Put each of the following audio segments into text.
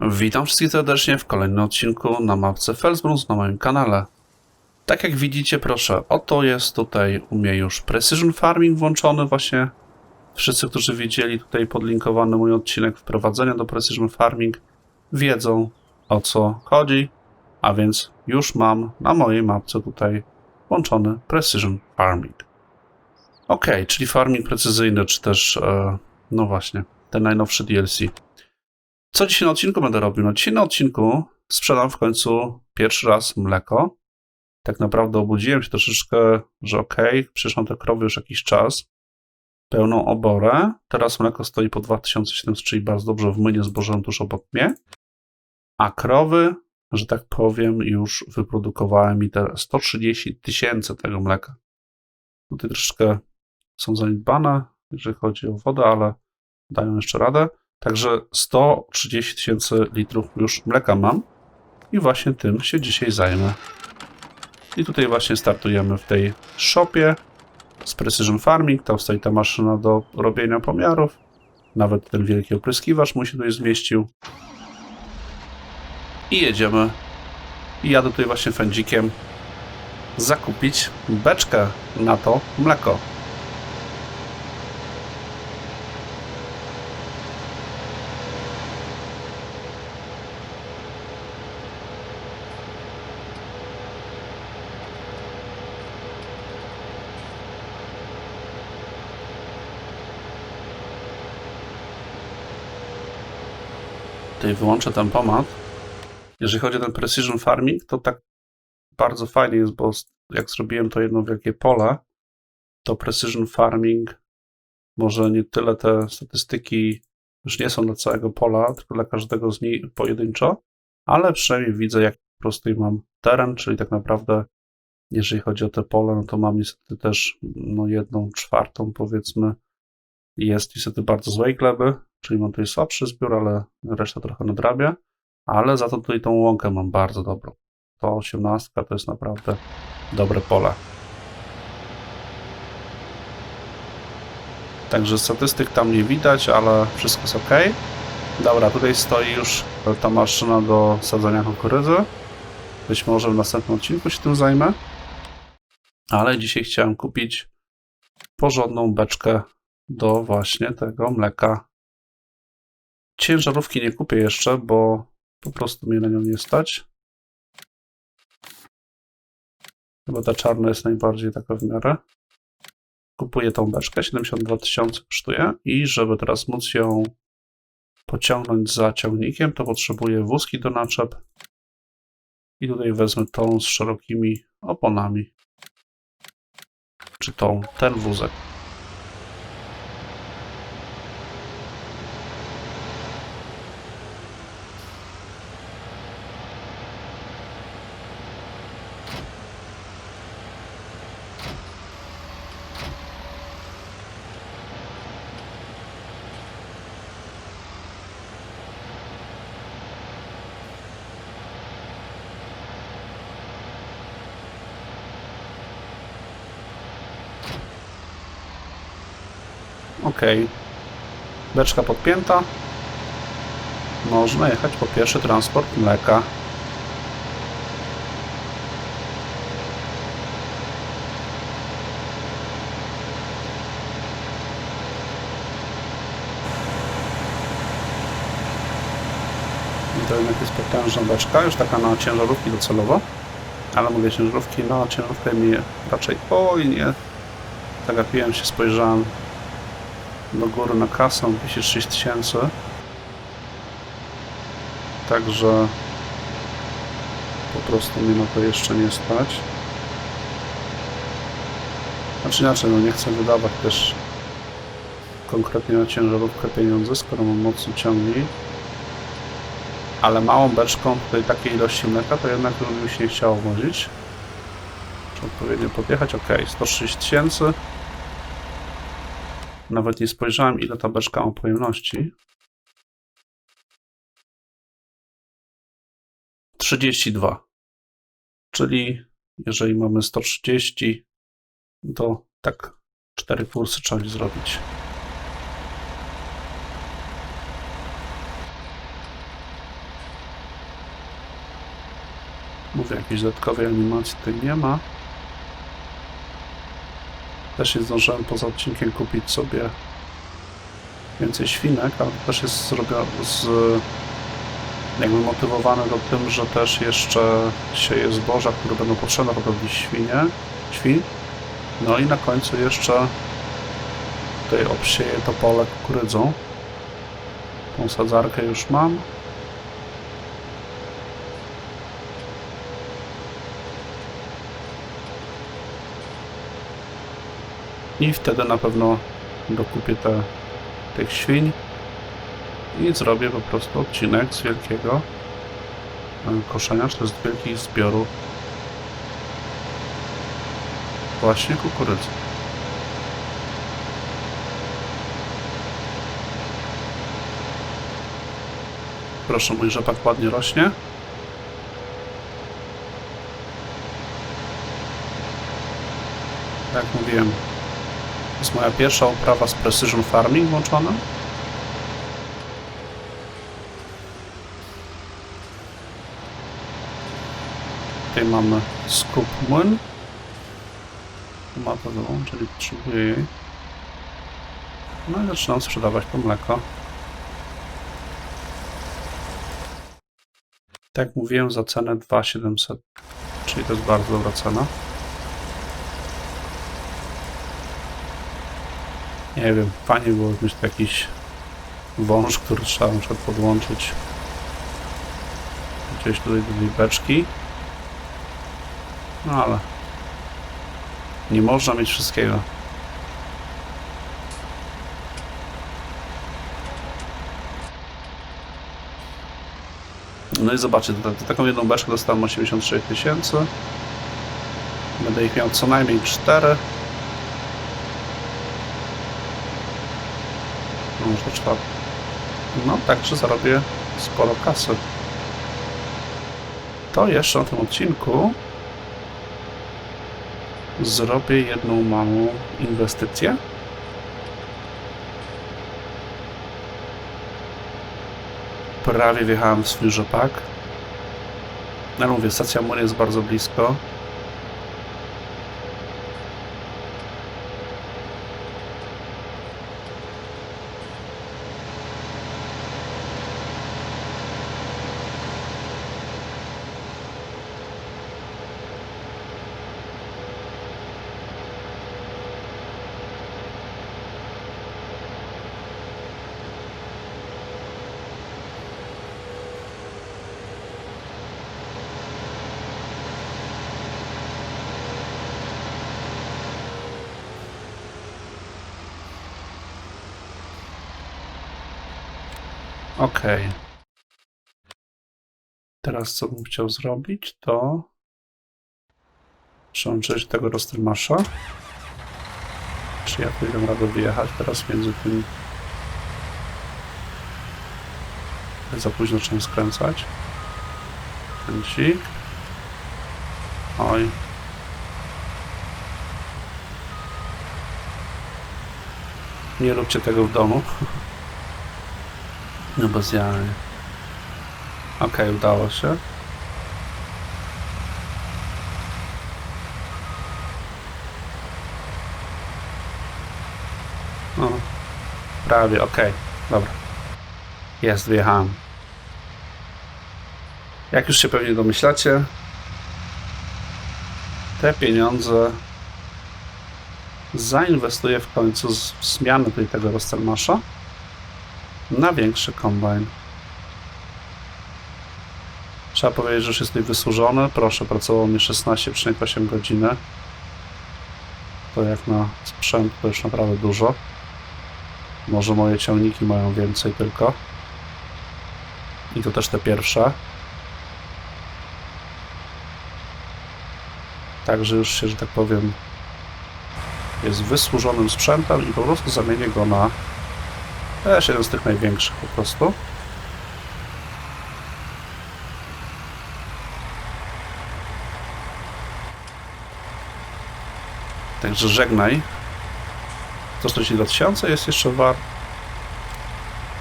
Witam wszystkich serdecznie w kolejnym odcinku na mapce Felsbrunz na moim kanale. Tak jak widzicie, proszę, oto jest tutaj u mnie już Precision Farming włączony właśnie. Wszyscy, którzy widzieli tutaj podlinkowany mój odcinek wprowadzenia do Precision Farming, wiedzą o co chodzi, a więc już mam na mojej mapce tutaj włączony Precision Farming. Ok, czyli farming precyzyjny, czy też, e, no właśnie, ten najnowszy DLC. Co dzisiaj na odcinku będę robił? No dzisiaj na odcinku sprzedam w końcu pierwszy raz mleko. Tak naprawdę obudziłem się troszeczkę, że okej, okay, przyszłam te krowy już jakiś czas. Pełną oborę. Teraz mleko stoi po 2700, czyli bardzo dobrze w mynie zbożem tuż obok mnie. A krowy, że tak powiem, już wyprodukowały mi te 130 tysięcy tego mleka. Tutaj troszeczkę są zaniedbane, jeżeli chodzi o wodę, ale dają jeszcze radę. Także 130 tysięcy litrów już mleka mam i właśnie tym się dzisiaj zajmę. I tutaj właśnie startujemy w tej shopie z Precision Farming. Tam stoi ta maszyna do robienia pomiarów. Nawet ten wielki opryskiwacz mu się tutaj zmieścił. I jedziemy. I jadę tutaj właśnie fędzikiem zakupić beczkę na to mleko. Tutaj wyłączę tempomat. Jeżeli chodzi o ten precision farming, to tak bardzo fajnie jest, bo jak zrobiłem to jedno wielkie pole, to precision farming może nie tyle te statystyki już nie są dla całego pola, tylko dla każdego z nich pojedynczo, ale przynajmniej widzę, jak po prostu mam teren, czyli tak naprawdę jeżeli chodzi o te pole, no to mam niestety też no, jedną czwartą powiedzmy jest niestety bardzo złej gleby, czyli mam tutaj słabszy zbiór, ale reszta trochę nadrabia, ale za to tutaj tą łąkę mam bardzo dobrą. To 18 to jest naprawdę dobre pole. Także statystyk tam nie widać, ale wszystko jest ok. Dobra, tutaj stoi już ta maszyna do sadzenia kukurydzy. Być może w następnym odcinku się tym zajmę. Ale dzisiaj chciałem kupić porządną beczkę do właśnie tego mleka. Ciężarówki nie kupię jeszcze, bo po prostu mnie na nią nie stać. Chyba ta czarna jest najbardziej taka w miarę. Kupuję tą beczkę, 72 tysiące kosztuje i żeby teraz móc ją pociągnąć za ciągnikiem, to potrzebuję wózki do naczep i tutaj wezmę tą z szerokimi oponami. Czy tą, ten wózek. Ok. Beczka podpięta. Można jechać po pierwszy transport mleka. I to jednak jest potężna beczka, już taka na ciężarówki docelowo. Ale mówię ciężarówki, na ciężarówkę mi raczej... Oj nie, zagapiłem się, spojrzałem do góry na kasę 206 tysięcy. Także po prostu mnie na to jeszcze nie stać. Znaczy inaczej, no nie chcę wydawać też konkretnie na ciężarówkę pieniędzy, skoro mam mocny ciągnik. Ale małą beczką tutaj takiej ilości mleka, to jednak mi się nie chciało wozić. Czy odpowiednio podjechać? Ok, 130 tysięcy. Nawet nie spojrzałem, ile ta beczka ma pojemności. 32. Czyli jeżeli mamy 130, to tak 4 kursy trzeba zrobić. Mówię, jakiejś dodatkowej animacji tutaj nie ma. Też nie zdążyłem poza odcinkiem kupić sobie więcej świnek, ale też jest z jakby motywowane do tym, że też jeszcze sieje zboża, które będą potrzebne hodowli świnie, świń. No i na końcu jeszcze tutaj obsieję to pole kukurydzą. Tą sadzarkę już mam. I wtedy na pewno dokupię te, tych świń i zrobię po prostu odcinek z wielkiego e, koszenia, czy z wielkich zbiorów właśnie kukurydzy. Proszę, mój rzepak ładnie rośnie. Jak mówiłem, to jest moja pierwsza uprawa z Precision Farming włączona. Tutaj mamy skup młyn. Ma to wyłączyć, potrzebuję jej. No i zaczynam sprzedawać to mleko. Tak jak mówiłem, za cenę 2700, czyli to jest bardzo dobra cena. Nie wiem, fajnie było mieć jakiś wąż, który trzeba na przykład podłączyć gdzieś tutaj do beczki. No ale nie można mieć wszystkiego. No i zobaczcie, taką jedną beczkę dostałem 86 tysięcy. Będę ich miał co najmniej 4. Może czwarte. No także zarobię sporo kasy. To jeszcze na tym odcinku zrobię jedną małą inwestycję. Prawie wjechałem w swój rzepak. No mówię, stacja młynu jest bardzo blisko. Okej. Teraz co bym chciał zrobić, to przełączyć tego roztrymasza. Czy ja tu dam radę wyjechać teraz między tym... Za późno trzeba skręcać. Kręcik. Oj. Nie róbcie tego w domu. No bez jaj. Okej, udało się. No, prawie, okej, dobra. Jest, wyjechałem. Jak już się pewnie domyślacie, te pieniądze zainwestuję w końcu w zmianę tutaj tego Rostelmasza na większy kombajn. Trzeba powiedzieć, że już jest tutaj wysłużony. Proszę, pracował mi 16,8 godziny. To jak na sprzęt to już naprawdę dużo. Może moje ciągniki mają więcej tylko. I to też te pierwsze. Także już się, że tak powiem, jest wysłużonym sprzętem i po prostu zamienię go na też jeden z tych największych po prostu. Także żegnaj. 142 tysiące jest jeszcze wart.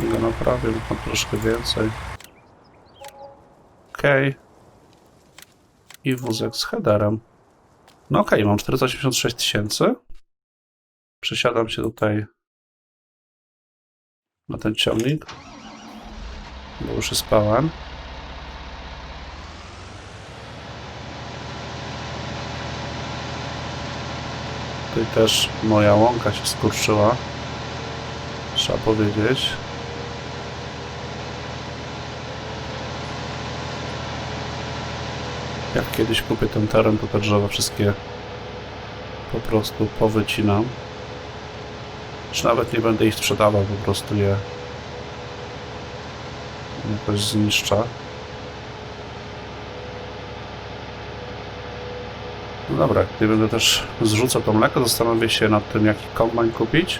Go naprawię, mam troszkę więcej. Okej. i wózek z headerem. No okej, mam 486 tysięcy. Przesiadam się tutaj na ten ciągnik, bo już pełen. Tutaj też moja łąka się skurczyła. Trzeba powiedzieć. Jak kiedyś kupię ten teren, to te drzewa wszystkie po prostu powycinam. Czy nawet nie będę ich sprzedawał, po prostu je jakoś zniszczę. No dobra, gdy będę też zrzucał to mleko, zastanowię się nad tym, jaki kombajn kupić.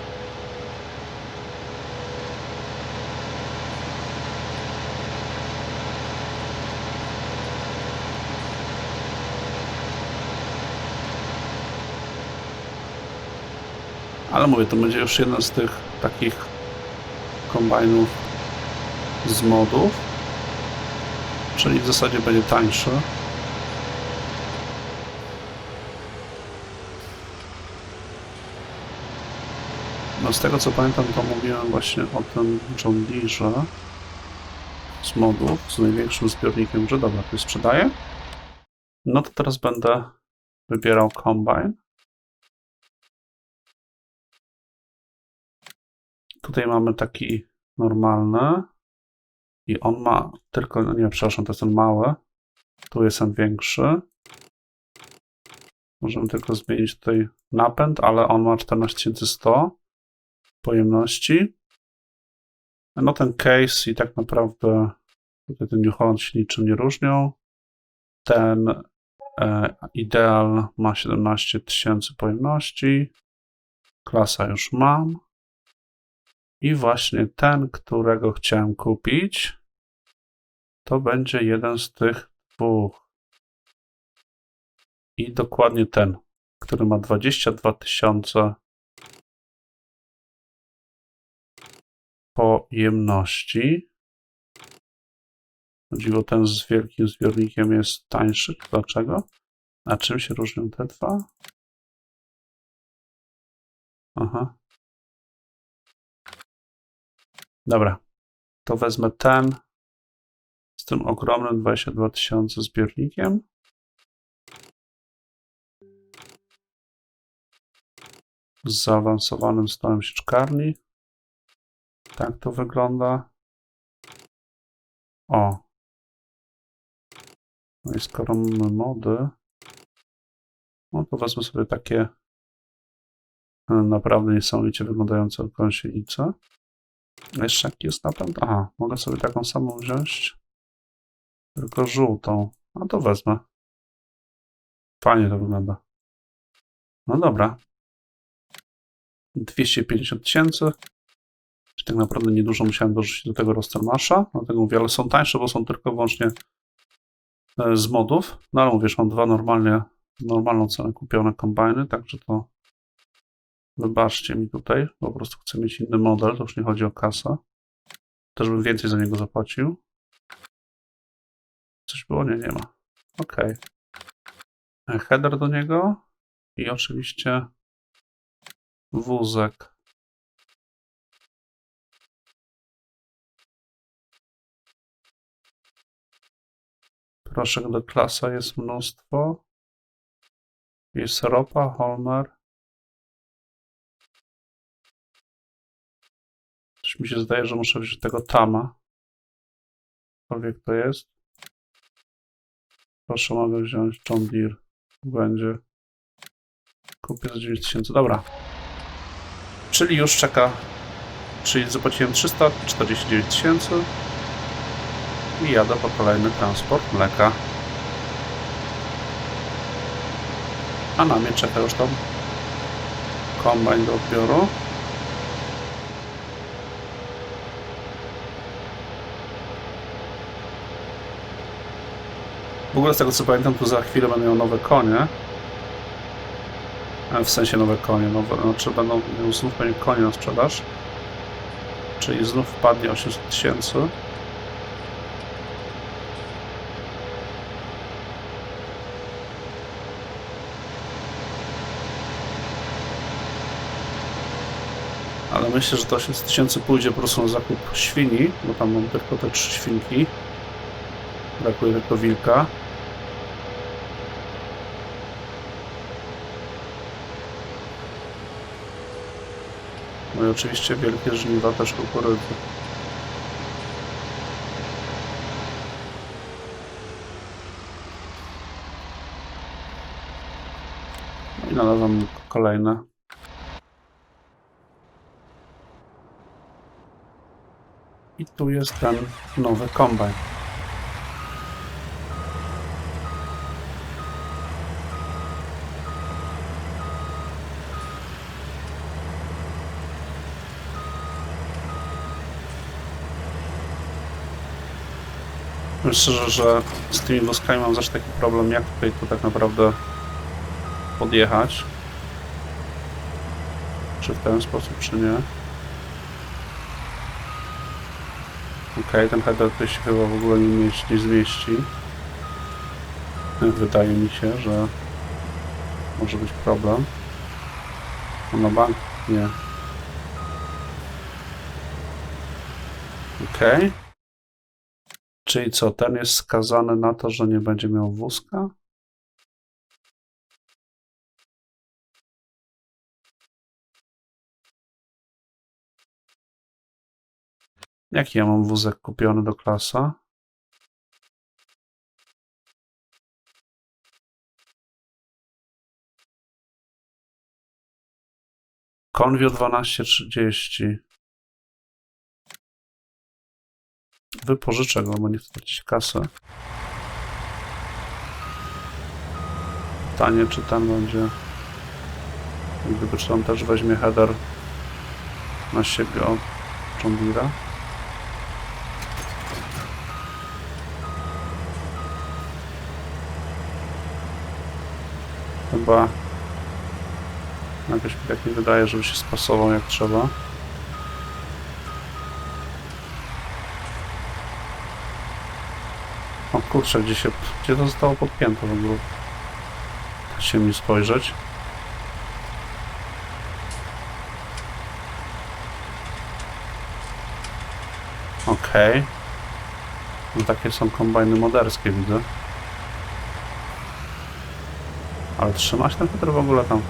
Ale mówię, to będzie już jeden z tych takich kombajnów z modów. Czyli w zasadzie będzie tańszy. No z tego co pamiętam, to mówiłem właśnie o tym John Deere z modów, z największym zbiornikiem, że dobra, to sprzedaję. No to teraz będę wybierał kombajn. Tutaj mamy taki normalny i on ma tylko, no nie, przepraszam, to jest ten mały. Tu jest ten większy. Możemy tylko zmienić tutaj napęd, ale on ma 14100 pojemności. No ten case i tak naprawdę tutaj ten New Holland się niczym nie różnią. Ten e, Ideal ma 17 tysięcy pojemności. Klasa już mam. I właśnie ten, którego chciałem kupić, to będzie jeden z tych dwóch. I dokładnie ten, który ma 22 tysiące pojemności. Dziwo ten z wielkim zbiornikiem jest tańszy. Dlaczego? A czym się różnią te dwa? Aha. Dobra. To wezmę ten z tym ogromnym 22 tysiące zbiornikiem. Z zaawansowanym stołem sieczkarni. Tak to wygląda. O. No i skoro mamy mody, no to wezmę sobie takie e, naprawdę niesamowicie wyglądające gąsienice. Jeszcze jest napęd? Aha, mogę sobie taką samą wziąć. Tylko żółtą. A to wezmę. Fajnie to wygląda. No dobra. 250 tysięcy. Czyli tak naprawdę niedużo musiałem dorzucić do tego Rostermasza. Dlatego mówię, ale są tańsze, bo są tylko wyłącznie e, z modów. No ale mówisz, mam dwa normalnie, normalną cenę kupione kombajny, także to wybaczcie mi tutaj. Po prostu chcę mieć inny model, to już nie chodzi o kasę. Też bym więcej za niego zapłacił. Coś było? Nie, nie ma. Ok. Header do niego i oczywiście wózek. Proszek do klasa jest mnóstwo. Jest ropa, Holmer. Mi się zdaje, że muszę wziąć tego Tama. Cokolwiek to jest. Proszę, mogę wziąć John Deere. Będzie. Kupię za 9000. Dobra. Czyli już czeka. Czyli zapłaciłem 349 tysięcy. I jadę po kolejny transport mleka. A na mnie czeka już tam kombajn do odbioru. W ogóle z tego co pamiętam, to za chwilę będą miał nowe konie. E, w sensie nowe konie, nowe, znaczy będą miał znów pewnie konie na sprzedaż. Czyli znów wpadnie 800 tysięcy. ale myślę, że to 800 tysięcy pójdzie po prostu na zakup świni, bo tam mam tylko te trzy świnki, brakuje tylko wilka. No i oczywiście wielkie żniwa też kukurydzy. No i znalazłem kolejne. I tu jest ten nowy kombajn. Powiem Szczerze, że z tymi wózkami mam zawsze taki problem, jak tutaj to tak naprawdę podjechać. Czy w ten sposób, czy nie. Okej, ten header tutaj się chyba w ogóle nie, mieści, nie zmieści. Wydaje mi się, że może być problem. A na bank? Nie. Okej. Czyli co, ten jest skazany na to, że nie będzie miał wózka? Jaki ja mam wózek kupiony do klasa? Convio 1230. Wypożyczę go, bo nie chcę kasy. Pytanie, czy tam będzie... Gdyby czy on też weźmie header na siebie od John Deere'a. Chyba jakoś mi tak nie wydaje, żeby się spasował jak trzeba. Kurczę, gdzie się, gdzie to zostało podpięte w ogóle? Da się mi spojrzeć. Okej. No takie są kombajny moderskie, widzę. Ale trzymać ten Peter w ogóle tam.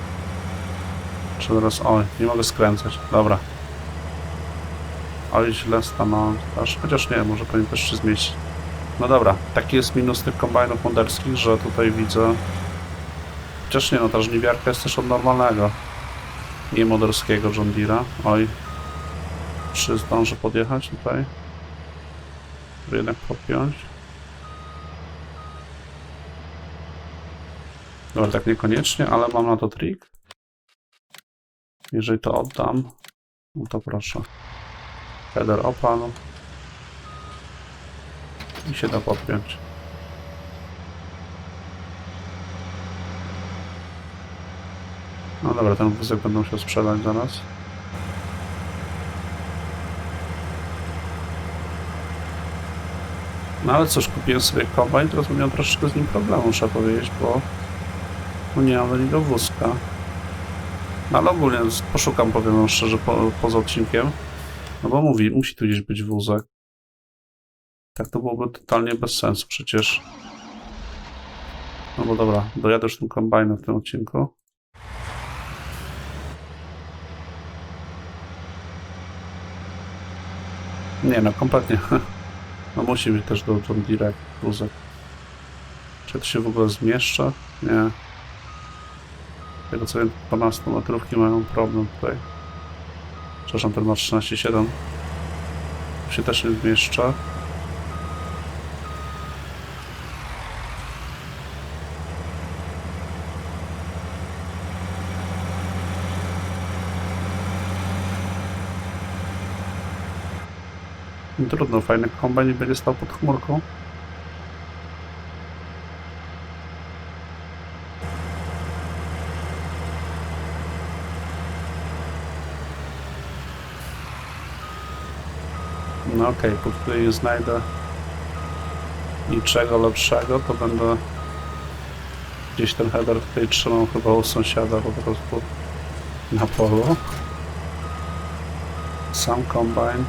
Czy teraz... Oj, nie mogę skręcać. Dobra. Oj, źle stanąłem. Aż, chociaż nie, może powinien też się zmieścić. No dobra, taki jest minus tych kombajnów moderskich, że tutaj widzę... Chociaż nie, no ta żniwiarka jest też od normalnego. Nie moderskiego John. Oj. Czy zdążę podjechać tutaj? Żeby jednak podpiąć. Dobra, tak niekoniecznie, ale mam na to trik. Jeżeli to oddam, no to proszę. Header opan. I się da podpiąć. No dobra, ten wózek będę musiał sprzedać zaraz. No ale cóż, kupiłem sobie kombajn, teraz miałem troszeczkę z nim problemu, trzeba powiedzieć, bo bo nie mam do wózka. No ale ogólnie poszukam, powiem szczerze, po, poza odcinkiem. No bo mówi, musi tu gdzieś być wózek. Tak to byłoby totalnie bez sensu przecież. No bo dobra, dojadę już tym kombajnem w tym odcinku. Nie no, kompletnie. No musi być też do John Deere wózek. Czy to się w ogóle zmieszcza? Nie. Tego co wiem, 12 metrówki mają problem tutaj. Przepraszam, ten ma 13,7. Tu się też nie zmieszcza. Trudno, fajny kombajn będzie stał pod chmurką. No okej, okay, póki nie znajdę niczego lepszego, to będę gdzieś ten header tutaj trzymał chyba u sąsiada po prostu na polu. Sam kombajn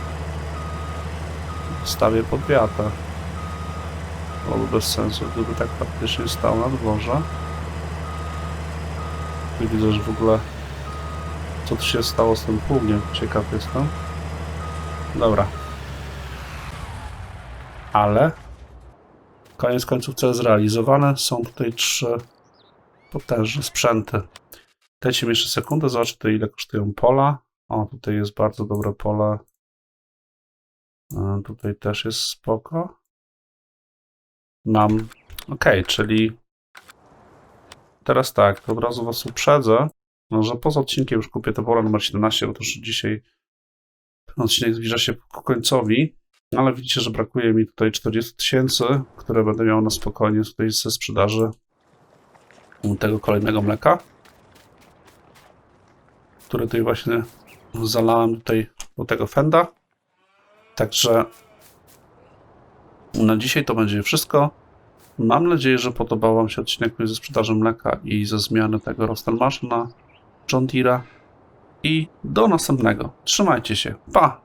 stawię pod wiatr. Byłoby bez sensu, gdyby tak faktycznie stał na dworze. I widzę, że w ogóle co tu się stało z tym pługiem. Ciekaw jestem. Dobra. Ale koniec końców cel zrealizowany. Są tutaj trzy potężne sprzęty. Dajcie mi jeszcze sekundę, zobaczę tutaj ile kosztują pola. O, tutaj jest bardzo dobre pole. E, Tutaj też jest spoko. Mam. Ok, czyli teraz tak, od razu Was uprzedzę, no, że poza odcinkiem już kupię to pole numer 17, bo już dzisiaj ten odcinek zbliża się ku końcowi. Ale widzicie, że brakuje mi tutaj 40 tysięcy, które będę miał na spokojnie tutaj ze sprzedaży tego kolejnego mleka, które tutaj właśnie zalałem tutaj do tego fenda. Także na dzisiaj to będzie wszystko. Mam nadzieję, że podobał Wam się odcinek ze sprzedaży mleka i ze zmiany tego Rostelmasza na John Deere'a. I do następnego. Trzymajcie się. Pa!